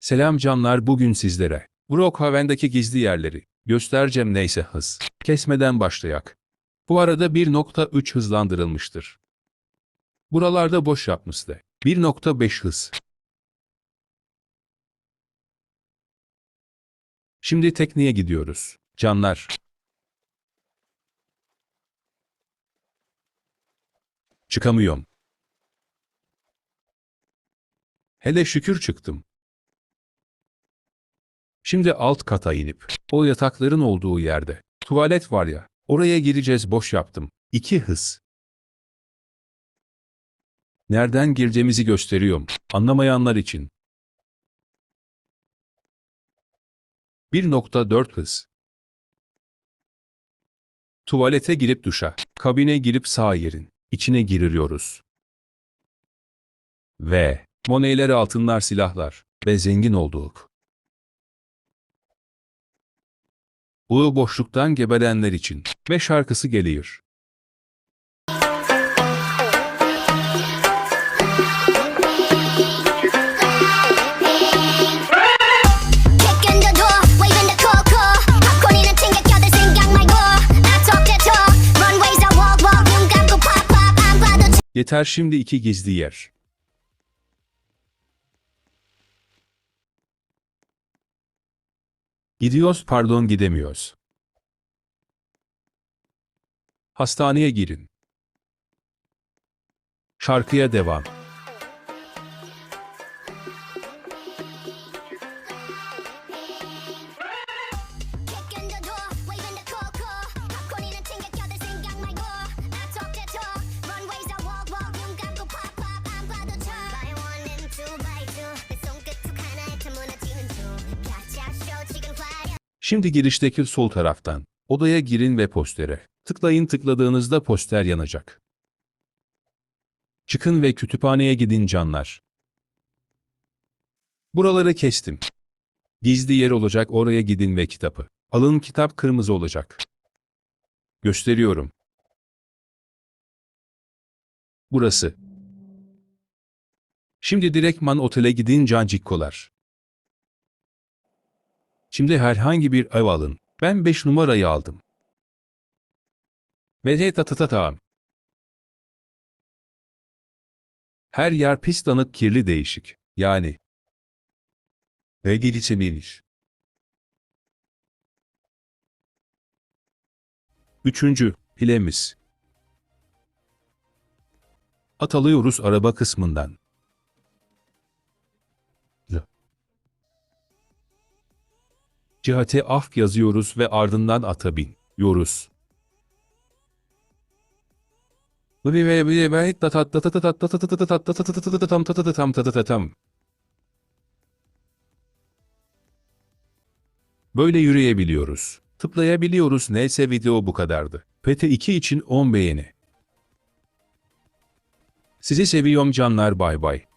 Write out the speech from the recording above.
Selam canlar bugün sizlere. Brookhaven'daki gizli yerleri göstereceğim neyse hız. Kesmeden başlayak. Bu arada 1.3 hızlandırılmıştır. Buralarda boş yapmıştı. 1.5 hız. Şimdi tekniğe gidiyoruz. Canlar. Çıkamıyorum. Hele şükür çıktım. Şimdi alt kata inip, o yatakların olduğu yerde, tuvalet var ya, oraya gireceğiz boş yaptım. İki hız. Nereden gireceğimizi gösteriyorum, anlamayanlar için. 1.4 hız. Tuvalete girip duşa, kabine girip sağ yerin, içine giriyoruz. Ve, moneyler altınlar silahlar ve zengin olduk. Bu boşluktan geberenler için. Ve şarkısı geliyor. Kicking the door, waving the Gidiyoruz pardon gidemiyoruz. Hastaneye girin. Şarkıya devam. Şimdi girişteki sol taraftan odaya girin ve postere. Tıklayın tıkladığınızda poster yanacak. Çıkın ve kütüphaneye gidin canlar. Buraları kestim. Gizli yer olacak oraya gidin ve kitabı. Alın kitap kırmızı olacak. Gösteriyorum. Burası. Şimdi direktman otele gidin cancikkolar. Şimdi herhangi bir ev alın. Ben 5 numarayı aldım. Ve tatatatam. Her yer pis danık kirli değişik. Yani. Ve gelişebilir. Üçüncü, hilemiz. Atalıyoruz araba kısmından. Cihate af yazıyoruz ve ardından ata bin. Yoruz. Böyle yürüyebiliyoruz. Tıplayabiliyoruz. Neyse video bu kadardı. PT2 için 10 beğeni. Sizi seviyorum canlar bay bay.